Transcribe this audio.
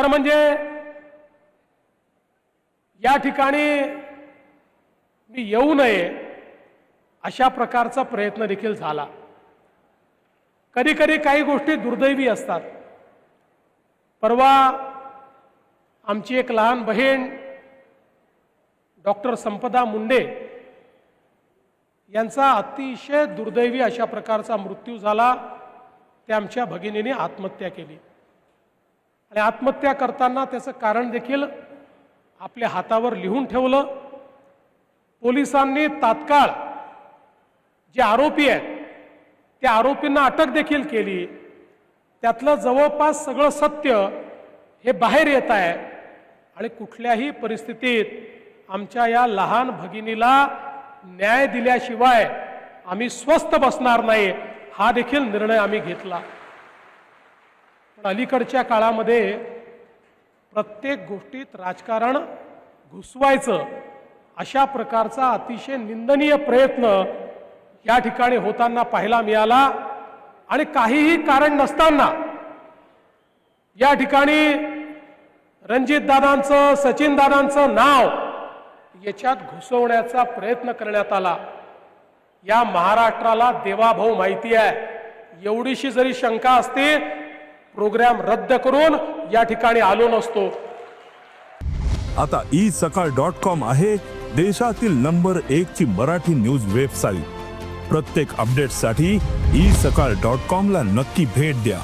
खरं म्हणजे या ठिकाणी मी येऊ नये अशा प्रकारचा प्रयत्न देखील झाला. कधी कधी काही गोष्टी दुर्दैवी असतात. परवा आमची एक लहान बहीण डॉक्टर संपदा मुंडे यांचा अतिशय दुर्दैवी अशा प्रकारचा मृत्यू झाला. त्या आमच्या भगिनीने आत्महत्या केली. आणि आत्महत्या करताना त्याचं कारण देखील आपल्या हातावर लिहून ठेवलं. पोलिसांनी तात्काळ जे आरोपी आहेत त्या आरोपींना अटक देखील केली. त्यातलं जवळपास सगळं सत्य हे बाहेर येत आहे. आणि कुठल्याही परिस्थितीत आमच्या या लहान भगिनीला न्याय दिल्याशिवाय आम्ही स्वस्थ बसणार नाही हा देखील निर्णय आम्ही घेतला. पण अलीकडच्या काळामध्ये प्रत्येक गोष्टीत राजकारण घुसवायचं अशा प्रकारचा अतिशय निंदनीय प्रयत्न या ठिकाणी होताना पाहायला मिळाला. आणि काहीही कारण नसताना या ठिकाणी रणजितदादांचं सचिनदादांचं नाव याच्यात घुसवण्याचा प्रयत्न करण्यात आला. या महाराष्ट्राला देवाभाऊ माहिती आहे. एवढीशी जरी शंका असते प्रोग्राम रद्द करून या ठिकाणी आलो नसतो. आता ई सकाळ डॉट कॉम आहे देशातील नंबर एक ची मराठी न्यूज वेबसाईट. प्रत्येक अपडेटसाठी ई सकाळ डॉट कॉम ला नक्की भेट द्या.